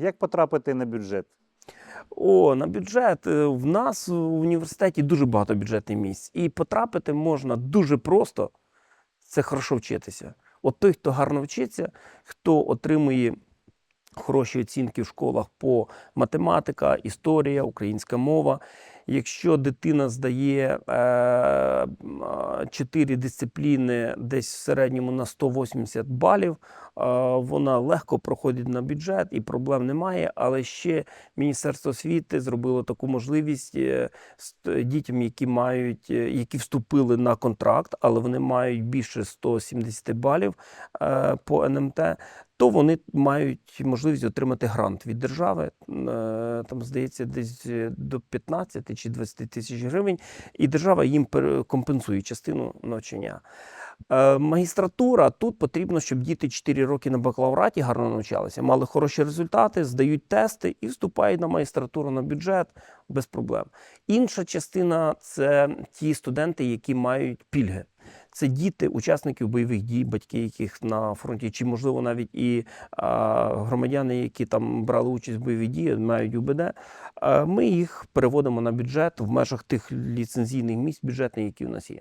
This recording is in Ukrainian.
Як потрапити на бюджет? О, на бюджет. Е, В нас в університеті дуже багато бюджетних місць. І потрапити можна дуже просто. Це хорошо вчитися. От той, хто гарно вчиться, хто отримує хороші оцінки в школах по математика, історія, українська мова. Якщо дитина здає е, чотири дисципліни десь в середньому на 180 балів, е, вона легко проходить на бюджет і проблем немає. Але ще Міністерство освіти зробило таку можливість е, дітям, які мають, які вступили на контракт, але вони мають більше 170 балів по НМТ, то вони мають можливість отримати грант від держави. е, Там здається, десь е, до 15 чи 20 тисяч гривень, і держава їм компенсує частину навчання. Е, Магістратура тут потрібно, щоб діти 4 роки на бакалавраті гарно навчалися, мали хороші результати, здають тести і вступають на магістратуру на бюджет без проблем. Інша частина це ті студенти, які мають пільги. Це діти учасників бойових дій, батьки яких на фронті, чи можливо навіть і громадяни, які там брали участь в бойових діях, мають УБД. А, ми їх переводимо на бюджет в межах тих ліцензійних місць бюджетних, які у нас є.